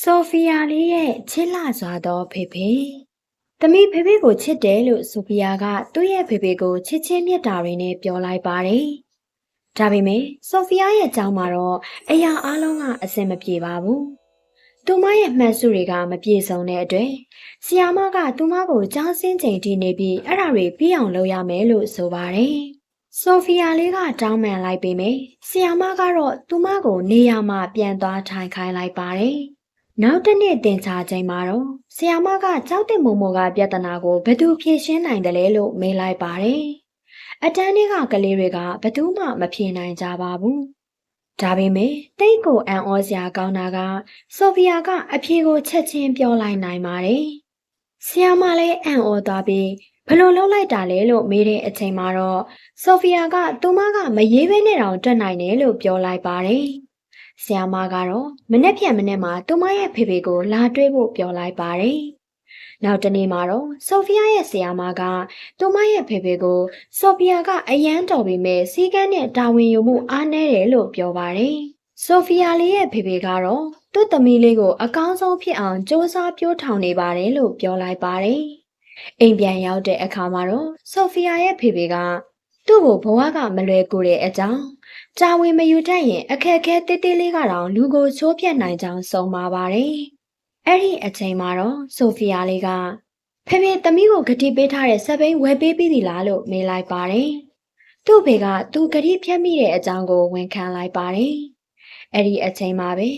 ဆိုဖီယာလေးရဲ့ချစ်လှစွာသောဖေဖေ။သမီးဖေဖေကိုချစ်တယ်လို့ဆိုဖီယာကသူ့ရဲ့ဖေဖေကိုချစ်ချင်းမြတ်တာတွေနဲ့ပြောလိုက်ပါတယ်။ဒါပေမဲ့ဆိုဖီယာရဲ့ကြောင်းမှာတော့အရာအလုံးကအဆင်မပြေပါဘူး။သူမရဲ့မှတ်စုတွေကမပြေစုံတဲ့အတွက်ဆီယာမကသူမကိုကြောင်းစင်းချိန်ထိနေပြီးအဲ့ဒါတွေပြီးအောင်လုပ်ရမယ်လို့ဆိုပါတယ်။ဆိုဖီယာလေးကတောင်းပန်လိုက်ပေမဲ့ဆီယာမကတော့သူမကိုနေရာမှာပြန်သွားထိုင်ခိုင်းလိုက်ပါတယ်။ နောက်တစ်နေ့တင်ချာချိန်မှာတော့ဆီယာမကကြောက်တဲ့မုံမောကပြဿနာကိုဘယ်သူဖြေရှင်းနိုင်တယ်လဲလို့မေးလိုက်ပါတယ်။အတန်းတွေကကလေးတွေကဘယ်သူမှမဖြေနိုင်ကြပါဘူး။ဒါပေမဲ့တိတ်ကိုအံ့ဩစရာကောင်းတာကဆိုဖီယာကအဖြေကိုချက်ချင်းပြောလိုက်နိုင်ပါတယ်။ဆီယာမလည်းအံ့ဩသွားပြီးဘယ်လိုလုပ်လိုက်တာလဲလို့မေးတဲ့အချိန်မှာတော့ဆိုဖီယာကသူမကမရေးဘဲနဲ့တောင်တက်နိုင်တယ်လို့ပြောလိုက်ပါတယ်။ ဆီယာမကတော့မနေ့ပြန်မနေ့မှာသူမရဲ့ဖေဖေကိုလာတွေ့ဖို့ပြောလိုက်ပါတယ်။နောက်တနေ့မှာတော့ဆိုဖီယာရဲ့ဆီယာမကသူမရဲ့ဖေဖေကိုဆိုဖီယာကအယမ်းတော်ပေမဲ့စီကန်းနဲ့တာဝန်ယူမှုအားနည်းတယ်လို့ပြောပါတယ်။ဆိုဖီယာလေးရဲ့ဖေဖေကတော့သူ့သမီးလေးကိုအကောင်းဆုံးဖြစ်အောင်စ조사ပြိုးထောင်နေပါတယ်လို့ပြောလိုက်ပါတယ်။အိမ်ပြန်ရောက်တဲ့အခါမှာတော့ဆိုဖီယာရဲ့ဖေဖေကသူ့ကိုဘဝကမလွယ်ကူတဲ့အကြောင်း တာဝန်မယူတတ်ရင်အခက်အခဲတေးသေးလေးကတောင်လူကိုချိုးပြတ်နိုင်ကြောင်းဆုံးပါပါတယ်။အဲ့ဒီအချိန်မှာတော့ဆိုဖီယာလေးကဖေဖေသမီးကိုဂတိပေးထားတဲ့စပိန်ဝယ်ပေးပြီးပြီလားလို့မေးလိုက်ပါတယ်။သူ့ဖေကသူဂတိဖြတ်မိတဲ့အကြောင်းကိုဝန်ခံလိုက်ပါတယ်။အဲ့ဒီအချိန်မှာပဲ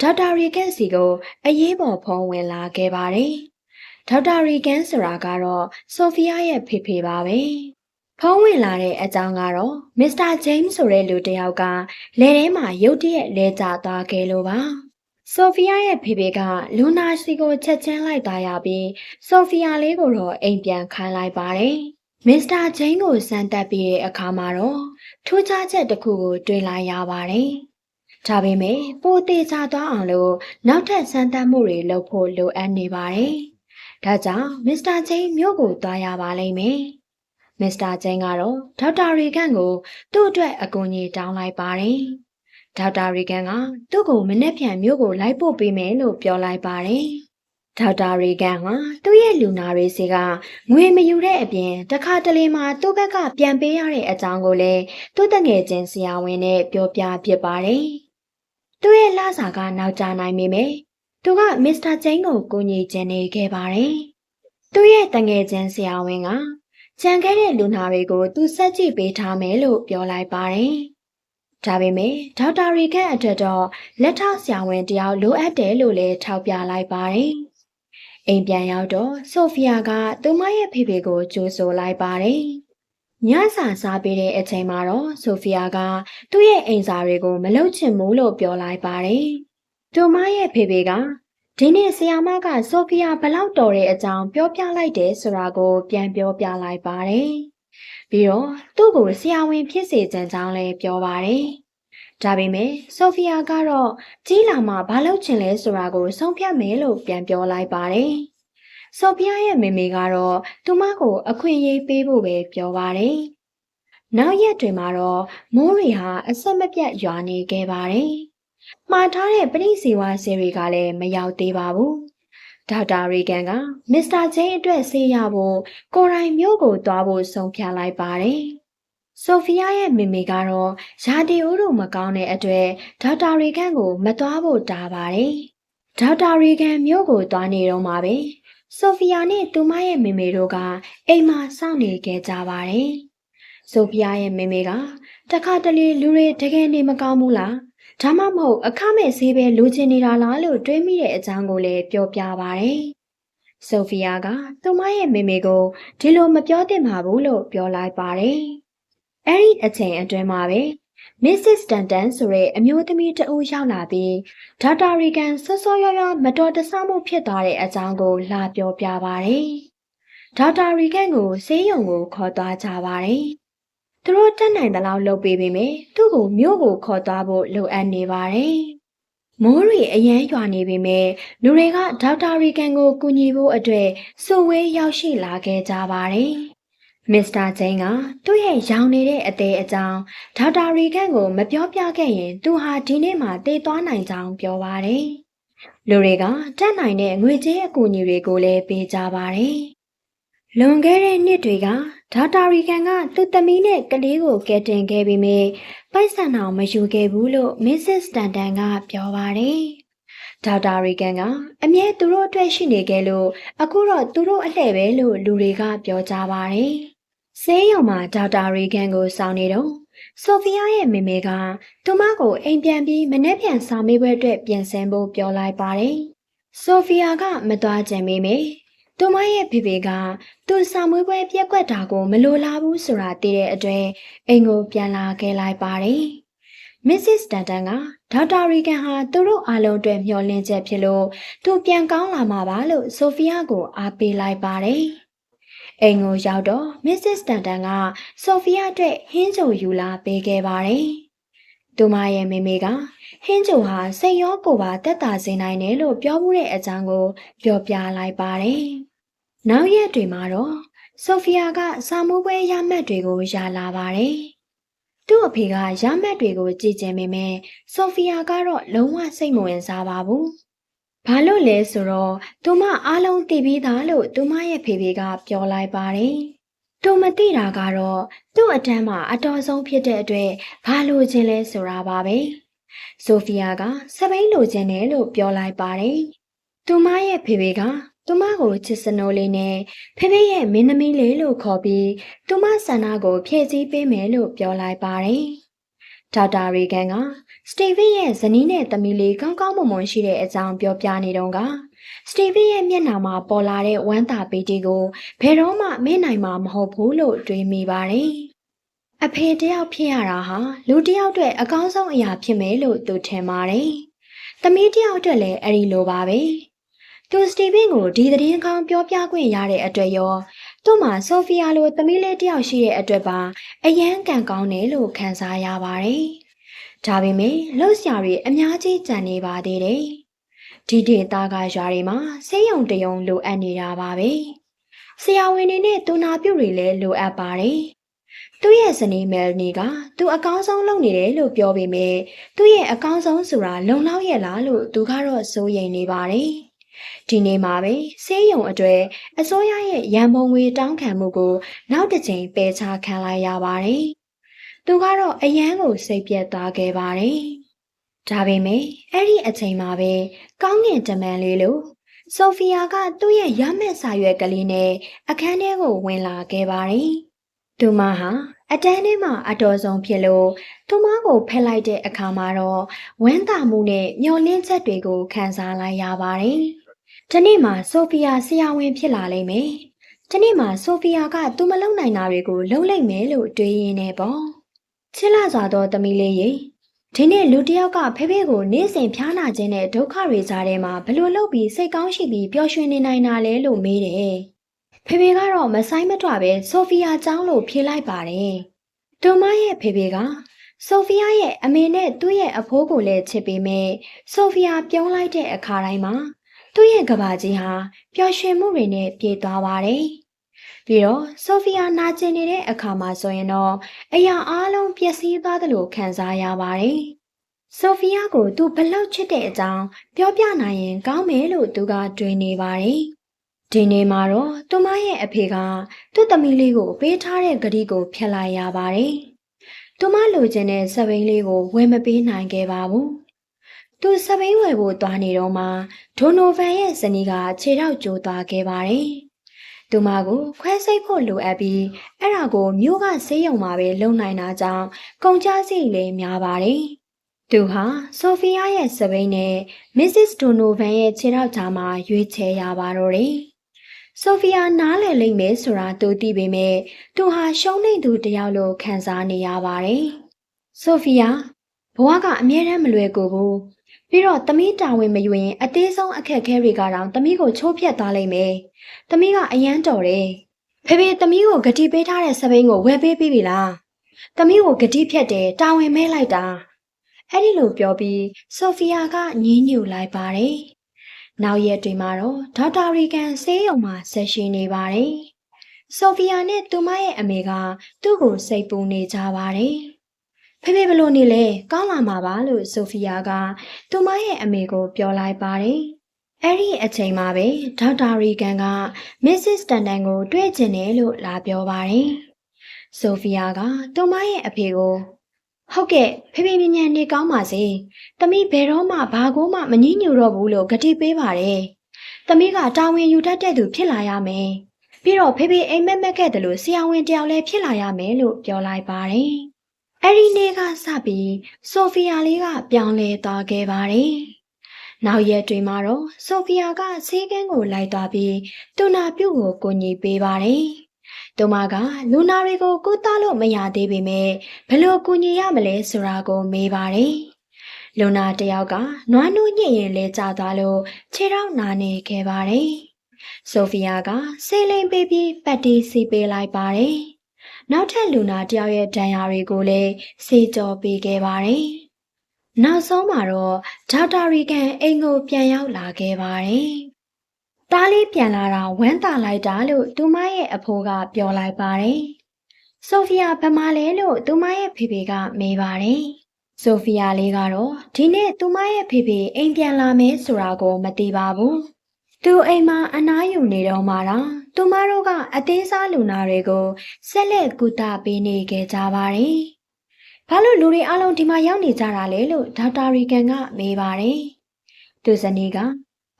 ဒေါက်တာရီကန်စီကို အရေးပေါ်ဖုန်းဝင်လာခဲ့ပါတယ်။ဒေါက်တာရီကန်ဆိုတာကတော့ဆိုဖီယာရဲ့ဖေဖေပါပဲ။ ဖုံးဝင်လာတဲ့အကြောင်းကတော့မစ္စတာဂျိမ်းဆိုတဲ့လူတစ်ယောက်ကလယ်ထဲမှာရုတ်တရက်လဲကျသွားခဲ့လို့ပါဆိုဖီယာရဲ့ဖေဖေကလူနာစီကိုချက်ချင်းလိုက်သားရပြီးဆိုဖီယာလေးကိုတော့အိမ်ပြန်ခိုင်းလိုက်ပါတယ်မစ္စတာဂျိမ်းကိုစမ်းတက်ပြီးတဲ့အခါမှာတော့ထူးခြားချက်တစ်ခုကိုတွေ့လိုက်ရပါတယ်ဒါပေမဲ့ပိုသေးချသွားအောင်လို့နောက်ထပ်စမ်းသပ်မှုတွေလုပ်ဖို့လိုအပ်နေပါတယ်ဒါကြောင့်မစ္စတာဂျိမ်းမြို့ကိုသွားရပါလိမ့်မယ် မစ္စတာကျင်းကတော့ဒေါက်တာရီဂန်ကိုသူ့အတွက်အကူအညီတောင်းလိုက်ပါတယ်။ဒေါက်တာရီဂန်ကသူ့ကိုမနေ့ပြန်မြို့ကိုလိုက်ပို့ပေးမယ်လို့ပြောလိုက်ပါတယ်။ဒေါက်တာရီဂန်ကသူ့ရဲ့လူနာတွေစီကငွေမယူတဲ့အပြင်တစ်ခါတလေမှသူ့ဘက်ကပြန်ပေးရတဲ့အကြောင်းကိုလည်းသူ့တငယ်ချင်းဆရာဝန်နဲ့ပြောပြဖြစ်ပါတယ်။သူ့ရဲ့လစာကနောက်ကျနိုင်ပေမဲ့သူကမစ္စတာကျင်းကိုကူညီချင်နေခဲ့ပါတယ်။သူ့ရဲ့တငယ်ချင်းဆရာဝန်က ကြံခဲ့တဲ့လူနာတွေကိုသူစက်ကြည့်ပေးထားမယ်လို့ပြောလိုက်ပါတယ်။ဒါပေမဲ့ဒေါက်တာရီခန့်အတွက်တော့လက်ထောက်ဆရာဝန်တယောက်လိုအပ်တယ်လို့လည်းထောက်ပြလိုက်ပါတယ်။အိမ်ပြန်ရောက်တော့ဆိုဖီယာကသူမရဲ့ဖေဖေကိုကြိုးဆိုလိုက်ပါတယ်။ညစာစားပေးတဲ့အချိန်မှာတော့ဆိုဖီယာကသူ့ရဲ့အိမ်စာတွေကိုမလုပ်ချင်ဘူးလို့ပြောလိုက်ပါတယ်။သူမရဲ့ဖေဖေက ဒီနေ့ဆီယာမကဆိုဖီယာဘလောက်တော်တဲ့အကြောင်းပြောပြလိုက်တယ်ဆိုတာကို ပြန်ပြောပြလိုက်ပါတယ်။ပြီးတော့သူ့ကိုဆီယာဝင်ဖြစ်စေချင်ကြောင်းလည်းပြောပါတယ်။ဒါပေမဲ့ဆိုဖီယာကတော့ကြီးလာမှဘာလုပ်ချင်လဲဆိုတာကိုဆုံးဖြတ်မယ်လို့ပြန်ပြောလိုက်ပါတယ်။ဆိုဖီယာရဲ့မေမေကတော့သူမကိုအခွင့်အရေးပေးဖို့ပဲပြောပါတယ်။နောက်ရက်တွေမှာတော့မိုးရီဟာအဆက်မပြတ်ရွာနေခဲ့ပါတယ်။ မှားထားတဲ့ပရိစီဝါဆေးတွေကလည်းမရောက်သေးပါဘူး။ဒေါက်တာရီဂန်ကမစ္စတာဂျိန်းအတွက်ဆေးရဖို့ကိုရိုင်မျိုးကိုသွားဖို့ဆုံးဖြတ်လိုက်ပါတယ်။ဆိုဖီယာရဲ့မိမိကတော့ရာတီဦးတို့မကောင်းတဲ့အတွက်ဒေါက်တာရီဂန်ကိုမသွားဖို့တားပါတယ်။ဒေါက်တာရီဂန်မျိုးကိုသွားနေတော့မှပဲဆိုဖီယာနဲ့သူမရဲ့မိမိတို့ကအိမ်မှာစောင့်နေခဲ့ကြပါတယ်။ဆိုဖီယာရဲ့မိမိကတခါတလေလူတွေတကယ်နေမကောင်းဘူးလား ဒါမှမဟုတ်အခမဲ့ဈေးပဲလိုချင်နေတာလားလို့တွေးမိတဲ့အကြောင်းကိုလည်းပြောပြပါရယ်။ဆိုဖီယာကသူမရဲ့မေမေကိုဒီလိုမပြောသင့်ပါဘူးလို့ပြောလိုက်ပါတယ်။အဲ့ဒီအချိန်အတွင်းမှာပဲ Mrs. Stanton ဆိုတဲ့အမျိုးသမီးတဦးရောက်လာပြီးဒေါက်တာရီကန်ဆော့ဆော့ရွရွမတော်တဆမှုဖြစ်သွားတဲ့အကြောင်းကိုလာပြောပြပါရယ်။ဒေါက်တာရီကန်ကိုဆေးရုံကိုခေါ်သွားကြပါရယ်။ သူတို့တက်နိုင်သလောက်လုပ်ပေးပေမယ့်သူ့ကိုမြို့ကိုခေါ်သွားဖို့လိုအပ်နေပါတယ်။မိုးရီအရန်ရွာနေပေမဲ့လူတွေကဒေါက်တာရီကန်ကိုကူညီဖို့အတွက်စုဝေးရောက်ရှိလာခဲ့ကြပါတယ်။မစ္စတာဂျိန်းကသူ့ရဲ့ရောင်နေတဲ့အသေးအကြောင်းဒေါက်တာရီကန်ကိုမပြောပြခဲ့ရင်သူဟာဒီနေ့မှတည်သွားနိုင်ကြောင်းပြောပါတယ်။လူတွေကတတ်နိုင်တဲ့ငွေကြေးအကူအညီတွေကိုလည်းပေးကြပါတယ်။လွန်ခဲ့တဲ့နှစ်တွေက ဒေါက်တာရီကန်ကသူ့သမီးနဲ့ကလေးကိုကယ်တင်ခဲ့ပြီးမြဲပိုက်ဆံအောင်မယူခဲ့ဘူးလို့ Mrs. Stanton ကပြောပါတယ်။ဒေါက်တာရီကန်ကအမြဲသူတို့အတွက်ရှိနေခဲ့လို့အခုတော့သူတို့အလှည့်ပဲလို့လူတွေကပြောကြပါတယ်။ဆေးရုံမှာဒေါက်တာရီကန်ကိုစောင့်နေတော့ဆိုဖီယာရဲ့မေမေကသူမကိုအိမ်ပြန်ပြီးမနေ့ပြန်ဆောင်မေးပွဲအတွက်ပြင်ဆင်ဖို့ပြောလိုက်ပါတယ်။ဆိုဖီယာကမသွားချင်မေမေ သူမရဲ့ဖေဖေကသူဆောင်မွေးပွဲပြက်ကွက်တာကိုမလိုလားဘူးဆိုတာသိတဲ့အတွက်အိမ်ကိုပြန်လာခဲ့လိုက်ပါတယ်။ Mrs. Stanton ကဒေါက်တာရီကန်ဟာသူတို့အားလုံးအတွက်မျှော်လင့်ချက်ဖြစ်လို့သူပြန်ကောင်းလာမှာပါလို့ဆိုဖီယာကိုအားပေးလိုက်ပါတယ်။အိမ်ကိုရောက်တော့ Mrs. Stanton ကဆိုဖီယာအတွက်ဟင်းကြိုယူလာပေးခဲ့ပါတယ်။သူမရဲ့မိမိကဟင်းကြိုဟာစိတ်ရောကိုယ်ပါတက်တာစေနိုင်တယ်လို့ပြောမှုတဲ့အကြောင်းကိုပြောပြလိုက်ပါတယ်။ နောက်ရက်တွေမှာတော့ဆိုဖီယာကစာမိုးပွဲရမှတ်တွေကိုရလာပါတယ်။သူ့အဖေကရမှတ်တွေကိုကြည်ကျင်ပေမဲ့ဆိုဖီယာကတော့လုံးဝစိတ်မဝင်စားပါဘူး။ဘာလို့လဲဆိုတော့သူမအားလုံးသိပြီးသားလို့သူမရဲ့ဖေဖေကပြောလိုက်ပါတယ်။သူမသိတာကတော့သူ့အတန်းမှာအတော်ဆုံးဖြစ်တဲ့အတွက်ဘာလို့ခြင်းလဲဆိုတာပါပဲ။ဆိုဖီယာကစပိန်လိုခြင်းတယ်လို့ပြောလိုက်ပါတယ်။သူမရဲ့ဖေဖေက သူမကိုချစ်စနိုးလေးနဲ့ဖေဖေရဲ့မင်းသမီးလေးလို့ခေါ်ပြီးသူမဆန္ဒကိုဖြည့်ဆည်းပေးမယ်လို့ပြောလိုက်ပါတယ်။ဒေါက်တာရီကန်ကစတီဗင်ရဲ့ဇနီးနဲ့သမီးလေးကောင်းကောင်းမွန်မွန်ရှိတဲ့အကြောင်းပြောပြနေတော့ကစတီဗင်ရဲ့မျက်နှာမှာပေါ်လာတဲ့ဝမ်းသာပေတီကိုဘယ်တော့မှမေ့နိုင်မှာမဟုတ်ဘူးလို့တွေးမိပါတယ်။အဖေတယောက်ဖြစ်ရတာဟာလူတယောက်အတွက်အကောင်းဆုံးအရာဖြစ်မယ်လို့သူထင်ပါတယ်။သမီးတယောက်အတွက်လည်းအဲ့ဒီလိုပါပဲ။ သူစတီဗင်ကိုဒီသတင်းကောင်းပြောပြခွင့်ရတဲ့အတွက်ရောသူ့မှာဆိုဖီယာလိုသမီးလေးတယောက်ရှိတဲ့အတွက်ပါအယမ်းကံကောင်းတယ်လို့ခံစားရပါတယ်။ဒါပေမဲ့လှုပ်ရှားတွေအများကြီးကြံနေပါသေးတယ်။ဒီဒေသကရွာတွေမှာဆေးရုံတရုံလိုအပ်နေတာပါပဲ။ဆရာဝန်တွေနဲ့တူနာပြုတ်တွေလည်းလိုအပ်ပါတယ်။သူ့ရဲ့ဇနီးမယ်နီကသူအကောင်းဆုံးလုပ်နေတယ်လို့ပြောပေမဲ့သူ့ရဲ့အကောင်းဆုံးဆိုတာလုံလောက်ရဲ့လားလို့သူကတော့စိုးရိမ်နေပါတယ်။ ဒီနေ့မှာပဲဆေးရုံအတွေ့အစိုးရရဲ့ရန်ပုံငွေတောင်းခံမှုကိုနောက်တစ်ကြိမ်ပယ်ချခံလိုက်ရပါတယ်။သူကတော့အယမ်းကိုစိတ်ပြက်သွားခဲ့ပါတယ်။ဒါပေမဲ့အဲ့ဒီအချိန်မှာပဲကောင်းကင်တမန်လေးလိုဆိုဖီယာကသူ့ရဲ့ရမက်စာရွက်ကလေးနဲ့အခန်းထဲကိုဝင်လာခဲ့ပါတယ်။သူမဟာအတန်းထဲမှာအတော်ဆုံးဖြစ်လို့သူမကိုဖက်လိုက်တဲ့အခါမှာတော့ဝမ်းသာမှုနဲ့မျောလင်းချက်တွေကိုခံစားလိုက်ရပါတယ်။ ဒီနေ့မှာဆိုဖီယာဆရာဝန်ဖြစ်လာလိမ့်မယ်။ဒီနေ့မှာဆိုဖီယာကသူမလုံနိုင်တာတွေကိုလုံလိုက်မယ်လို့တွေးရင်းနေပေါ့။ချစ်လာစွာသောသမီးလေးရေဒီနေ့လူတစ်ယောက်ကဖေဖေကိုနေ့စဉ်ဖျားနာခြင်းနဲ့ဒုက္ခတွေကြားထဲမှာဘလို့လုပ်ပြီးစိတ်ကောင်းရှိပြီးပျော်ရွှင်နေနိုင်တာလဲလို့မေးတယ်။ဖေဖေကတော့မဆိုင်မထွက်ပဲဆိုဖီယာကျောင်းလို့ဖြေလိုက်ပါတယ်။တူမရဲ့ဖေဖေကဆိုဖီယာရဲ့အမေနဲ့သူ့ရဲ့အဖိုးကိုလည်းချစ်ပေမဲ့ဆိုဖီယာပြုံးလိုက်တဲ့အခါတိုင်းမှာ သူ့ရဲ့ကဘာကြီးဟာပျော်ရွှင်မှုတွေနဲ့ပြည့်သွားပါတယ်။ပြီးတော့ဆိုဖီယာနာကျင်နေတဲ့အခါမှာဆိုရင်တော့အရာအလုံးပျက်စီးသွားသလိုခံစားရပါတယ်။ဆိုဖီယာကိုသူဘလောက်ချစ်တဲ့အကြောင်းပြောပြနိုင်ရင်ကောင်းမယ်လို့သူကတွေးနေပါတယ်။ဒီနေ့မှာတော့သူမရဲ့အဖေကသူ့သမီးလေးကိုပေးထားတဲ့ဂရီကိုဖျက်လိုက်ရပါတယ်။သူမလိုချင်တဲ့စပိန်လေးကိုဝယ်မပေးနိုင်ခဲ့ပါဘူး။ သူစပိန်ဝယ်ဖို့သွားနေတော့မှဒိုနိုဗန်ရဲ့ဇနီးကခြေထောက်ကျိုးသွားခဲ့ပါတယ်။သူမကိုခွဲစိတ်ဖို့လိုအပ်ပြီးအဲ့ဒါကိုမြို့ကဆေးရုံမှာပဲလုံနိုင်တာကြောင့်ကုန်ကျစရိတ်လည်းများပါတယ်။သူဟာဆိုဖီယာရဲ့စပိန်နဲ့ Mrs. Donovan ရဲ့ခြေထောက်ကြားမှာရွေးချယ်ရပါတော့တယ်။ဆိုဖီယာနားလည်လိမ့်မယ်ဆိုတာသူသိပေမဲ့သူဟာရှုံးနေသူတယောက်လိုခံစားနေရပါတယ်။ဆိုဖီယာဘဝကအမြဲတမ်းမလွယ်ကူဘူး။ ပြီးတော့သမီးတာဝန်မယူရင်အသေးဆုံးအခက်အခဲတွေကတော့သမီးကိုချိုးဖျက်သွားလိမ့်မယ်။။သမီးကအယမ်းတော်တယ်။ဖေဖေသမီးကိုဂတိပေးထားတဲ့စပိန်ကိုဝယ်ပေးပြီးပြီလား။သမီးကိုဂတိဖြတ်တယ်တာဝန်မဲလိုက်တာ။အဲ့ဒီလိုပြောပြီးဆိုဖီယာကညင်းညူလိုက်ပါတယ်။နောက်ရက်တွေမှာတော့ဒေါက်တာရီကန်ဆေးရုံမှာဆက်ရှိနေပါတယ်။ဆိုဖီယာနဲ့သူမရဲ့အမေကသူ့ကိုစိတ်ပူနေကြပါတယ်။ ဖေဖေဘလို့နေလဲကောင်းလာမှာပါလို့ဆိုဖီယာကသူမရဲ့အမေကိုပြောလိုက်ပါတယ်။အဲ့ဒီအချိန်မှာပဲဒေါက်တာရီကန်ကမစ္စစ်တန်တန်ကို တွေ့ကျင်တယ်လို့လာပြောပါတယ်။ဆိုဖီယာကသူမရဲ့အဖေကိုဟုတ်ကဲ့ဖေဖေမြင်မြန်နေကောင်းပါစေ။သမီးဘယ်တော့မှဘာကိုမှမငြင်းညူတော့ဘူးလို့ဂတိပေးပါတယ်။သမီးကတာဝန်ယူတတ်တဲ့သူဖြစ်လာရမယ်။ပြီးတော့ဖေဖေအိမ်မက်မက်ခဲ့တယ်လို့ဆရာဝန်တယောက်လည်းဖြစ်လာရမယ်လို့ပြောလိုက်ပါတယ်။ အဲ့ဒီနေ့ကစပြီးဆိုဖီယာလေးကပြောင်းလဲသွားခဲ့ပါတယ်။နောက်ရက်တွေမှာတော့ဆိုဖီယာကဆေးကန်းကိုလိုက်သွားပြီးတူနာပြုတ်ကိုကိုညီပေးပါတယ်။သူမကလူနာတွေကိုကုသလို့မရသေးပေမဲ့ဘယ်လိုကူညီရမလဲဆိုတာကိုမေးပါတယ်။လူနာတစ်ယောက်ကနွားနုညစ်ရင်လဲကျသွားလို့ခြေထောက်နာနေခဲ့ပါတယ်။ဆိုဖီယာကဆေးလိမ်ပေးပြီးပတ်တီးစီပေးလိုက်ပါတယ်။ နောက်ထပ်လူနာတစ်ယောက်ရဲ့ဒဏ်ရာတွေကိုလည်းဆေးကြောပေးခဲ့ပါတယ်။နောက်ဆုံးမှာတော့ဒေါက်တာရီကန်အိမ်ကိုပြန်ရောက်လာခဲ့ပါတယ်။တားလေးပြန်လာတာဝမ်းသာလိုက်တာလို့သူမရဲ့အဖိုးကပြောလိုက်ပါတယ်။ဆိုဖီယာဘယ်မှာလဲလို့သူမရဲ့ဖေဖေကမေးပါတယ်။ဆိုဖီယာလေးကတော့ဒီနေ့သူမရဲ့ဖေဖေအိမ်ပြန်လာမယ်ဆိုတာကိုမသိပါဘူး။ သူအိမ်မှာအနားယူနေတော့မှတော့သူမတို့ကအသေးစားလူနာတွေကိုဆက်လက်ကူတာပေးနေခဲ့ကြပါတယ်။ဘာလို့လူတွေအလုံးဒီမှာရောက်နေကြတာလဲလို့ဒေါက်တာရီကန်ကမေးပါတယ်။သူဇနီးက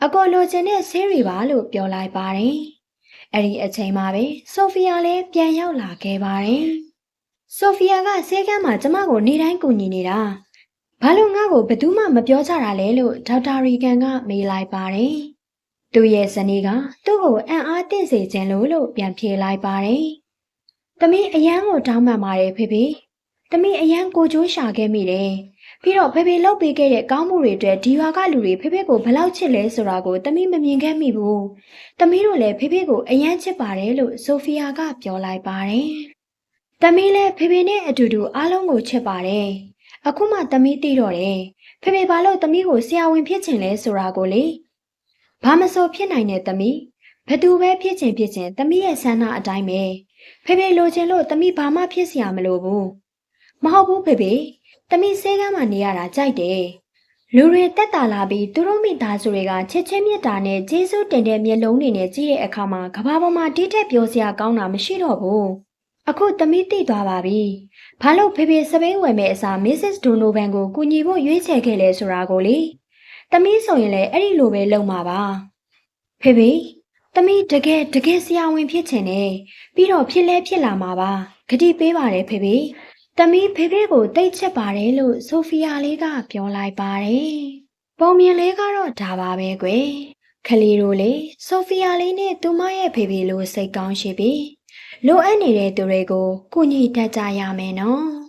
အကောလိုချင်တဲ့ဆေးတွေပါလို့ပြောလိုက်ပါတယ်။အဲ့ဒီအချိန်မှာပဲဆိုဖီယာလည်းပြန်ရောက်လာခဲ့ပါတယ်။ဆိုဖီယာကဆေးကမ်းမှာကျမကိုနေတိုင်းကူညီနေတာ။ဘာလို့ငါ့ကိုဘယ်သူမှမပြောကြတာလဲလို့ဒေါက်တာရီကန်ကမေးလိုက်ပါတယ်။ သူ့ရဲ့ဇနီးကသူ့ကိုအံ့အားသင့်စေခြင်းလို့လို့ပြန်ဖြေလိုက်ပါတယ်။တမီးအရန်ကိုတောင်းပန်ပါတယ်ဖေဖေ။တမီးအရန်ကိုကြိုးရှာခဲ့မိတယ်။ပြီးတော့ဖေဖေလှုပ်ပေးခဲ့တဲ့ကောင်းမှုတွေအတွက်ဒီရွာကလူတွေဖေဖေကိုဘယ်လောက်ချစ်လဲဆိုတာကိုတမီးမမြင်ခဲ့မိဘူး။တမီးတို့လည်းဖေဖေကိုအရန်ချစ်ပါတယ်လို့ဆိုဖီယာကပြောလိုက်ပါတယ်။တမီးလည်းဖေဖေနဲ့အတူတူအားလုံးကိုချစ်ပါတယ်။အခုမှတမီးသိတော့တယ်။ဖေဖေဘာလို့တမီးကိုဆရာဝန်ဖြစ်ချင်လဲဆိုတာကိုလေ။ ဘာမဆိုဖြစ်နိုင်တဲ့တမီးဘယ်သူပဲဖြစ်ချင်ဖြစ်ချင်တမီးရဲ့ဆန္ဒအတိုင်းပဲ။ဖေဖေလိုချင်လို့တမီးဘာမှဖြစ်စရာမလိုဘူး။မဟုတ်ဘူးဖေဖေ။တမီးဆေးကမ်းမှာနေရတာကြိုက်တယ်။လူတွေတက်တာလာပြီးသူတို့မိသားစုတွေကချစ်ချင်းမြတ်တာနဲ့ကျေးဇူးတင်တဲ့မျက်လုံးတွေနဲ့ကြည့်တဲ့အခါမှာကဘာပေါ်မှာတိတက်ပြောစရာကောင်းတာမရှိတော့ဘူး။အခုတမီးသိသွားပါပြီ။ဘာလို့ဖေဖေစပိန်ဝယ်မဲ့အစား Mrs. Donovan ကိုကူညီဖို့ရွေးချယ်ခဲ့လဲဆိုတာကိုလေ။ တမီးဆိုရင်လည်းအဲ့ဒီလိုပဲလုပ်မှာပါ။ဖေဖေတမီးတကယ်တကယ်ဆရာဝန်ဖြစ်ချင်တယ်။ပြီးတော့ဖြစ်လဲဖြစ်လာမှာပါ။ဂတိပေးပါတယ်ဖေဖေ။တမီးဖေဖေကိုတိတ်ချက်ပါတယ်လို့ဆိုဖီယာလေးကပြောလိုက်ပါတယ်။ပုံမြင်လေးကတော့ဒါပါပဲကွယ်။ခလီတို့လေဆိုဖီယာလေးနဲ့သူမရဲ့ဖေဖေလို့စိတ်ကောင်းရှိပြီ။လိုအပ်နေတဲ့သူတွေကိုကုညီတတ်ကြရမယ်နော်။